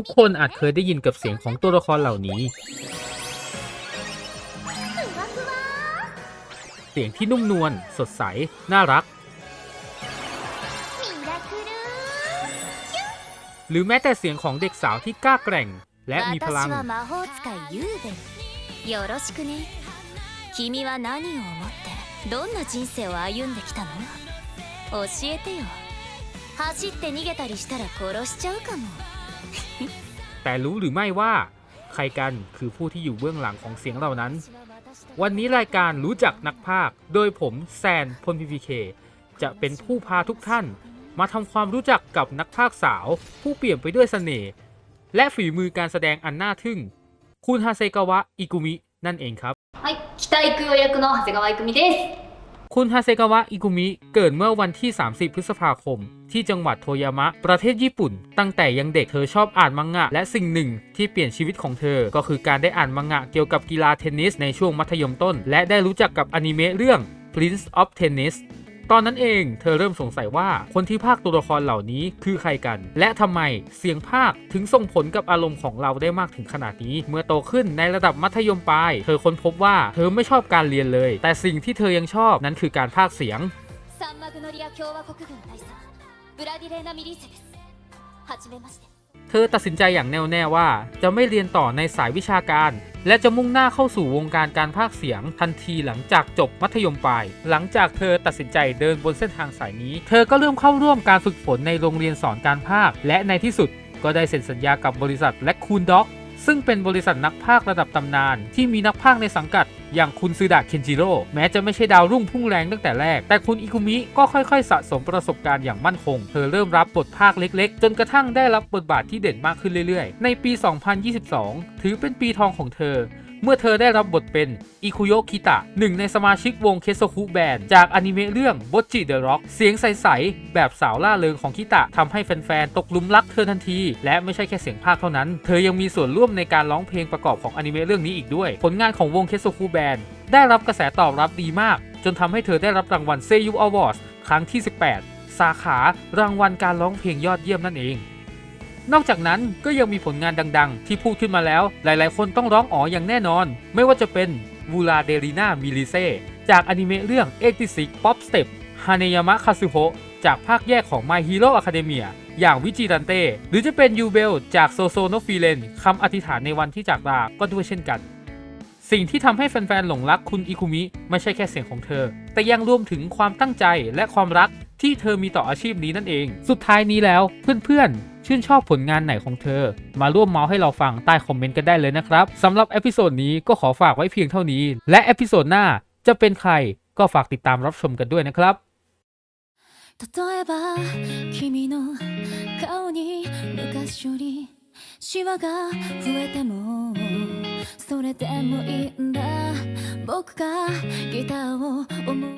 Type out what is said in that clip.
ทุกคนอาจเคยได้ยินกับเสียงของตัวละครเหล่านี้ เสียงที่นุ่มนวล สดใส น่ารัก ミラクル หรือแม้แต่เสียงของเด็กสาวที่กล้าแกร่ง และมีพลัง 私は魔法使いユーベンよろしくね君は何を思ってどんな人生を歩んできたの教えてよ走って逃げたりしたら殺しちゃうかも แต่รู้หรือไม่ว่า ใครกันคือผู้ที่อยู่เบื้องหลังของเสียงเหล่านั้น วันนี้รายการรู้จักนักพากย์โดยผมแซนพลพีพีเคจะเป็นผู้พาทุกท่าน มาทำความรู้จักกับนักพากย์สาว ผู้เปี่ยมไปด้วยเสน่ห์และฝีมือการแสดงอันน่าทึ่ง คุณฮาเซกาวะอิกุมินั่นเองครับ はい、北行く役の長谷川育美です。 คุณฮาเซกาวะอิกุมิเกิดเมื่อวันที่ 30 พฤษภาคม ที่จังหวัดโทยามะ ประเทศญี่ปุ่น ตั้งแต่ยังเด็กเธอชอบอ่านมังงะ และสิ่งหนึ่งที่เปลี่ยนชีวิตของเธอ ก็คือการได้อ่านมังงะเกี่ยวกับกีฬาเทนนิสในช่วงมัธยมต้น และได้รู้จักกับอนิเมะเรื่อง Prince of Tennis ตอนนั้นเองเธอเริ่มสงสัยว่าคนที่พากย์ตัวละครเหล่านี้คือใครกัน และทำไมเสียงพากย์ถึงส่งผลกับอารมณ์ของเราได้มากถึงขนาดนี้ เมื่อโตขึ้นในระดับมัธยมปลาย เธอค้นพบว่าเธอไม่ชอบการเรียนเลย แต่สิ่งที่เธอยังชอบนั้นคือการพากย์เสียง サンマグノリア共和国軍大佐ブラディレーナ・ミリーセですはじめまして เธอตัดสินใจอย่างแน่วแน่ว่า จะไม่เรียนต่อในสายวิชาการ และจะมุ่งหน้าเข้าสู่วงการการพากเสียงทันทีหลังจากจบมัธยมปลาย หลังจากเธอตัดสินใจเดินบนเส้นทางสายนี้ เธอก็เริ่มเข้าร่วมการฝึกฝนในโรงเรียนสอนการพากและในที่สุดก็ได้เซ็นสัญญากับบริษัทและคูนด็อก ซึ่งเป็นบริษัทนักพากระดับตำนาน ที่มีนักพากในสังกัด อย่างคุณซูดะเคนจิโร่แม้จะไม่ใช่ดาวรุ่งพุ่งแรงตั้งแต่แรก แต่คุณอิคุมิก็ค่อยๆ สะสมประสบการณ์อย่างมั่นคง เธอเริ่มรับบทภาคเล็กๆ จนกระทั่งได้รับบทบาทที่เด่นมากขึ้นเรื่อยๆ ในปี 2022 ถือเป็นปีทองของเธอ เมื่อเธอได้รับบทเป็นอิคุโยคิตะหนึ่งในสมาชิกวงเคโซคุแบนจากอนิเมะเรื่องบ o จิเดอะร็อกเสียงใส ๆ แบบสาวล่าเริงของคิตะทำให้แฟน ๆ ตกหลุมรักเธอทันที และไม่ใช่แค่เสียงภาคเท่านั้น เธอยังมีส่วนร่วมในการร้องเพลงประกอบของอนิเมะเรื่องนี้อีกด้วย ผลงานของวงเคโซคุแบนได้รับกระแสตอบรับดีมาก จนทำให้เธอได้รับรางวัลเซยุอวอร์ดครั้งที่ 18 สาขารางวัลการร้องเพลงยอดเยี่ยมนั่นเอง นอกจากนั้นก็ยังมีผลงานดัง ๆ ที่พูดขึ้นมาแล้ว หลายๆ คนต้องร้องอ๋ออย่างแน่นอน ไม่ว่าจะเป็นวูลาเดรีนามิลิเซจากอนิเมะเรื่อง86 Pop Step ฮาเนยามะคาซุโฮจากภาคแยกของ My Hero Academia อย่างวิจิรันเต้หรือจะเป็นยูเบลจากโซโซโนฟิเลนคำอธิษฐานในวันที่จากลาก็ด้วยเช่นกัน สิ่งที่ทำให้แฟนๆ หลงรักคุณอิคุมิ ไม่ใช่แค่เสียงของเธอ แต่ยังรวมถึงความตั้งใจและความรักที่เธอมีต่ออาชีพนี้นั่นเอง สุดท้ายนี้แล้วเพื่อนๆ ชื่นชอบผลงานไหนของเธอ มาร่วมเมาส์ให้เราฟังใต้คอมเมนต์กันได้เลยนะครับสำหรับเอพิโซดนี้ก็ขอฝากไว้เพียงเท่านี้ และเอพิโซดหน้าจะเป็นใครก็ฝากติดตามรับชมกันด้วยนะครับ 例えば君の顔に昔よりシワが増えてもそれでもいいんだ僕がギターを思う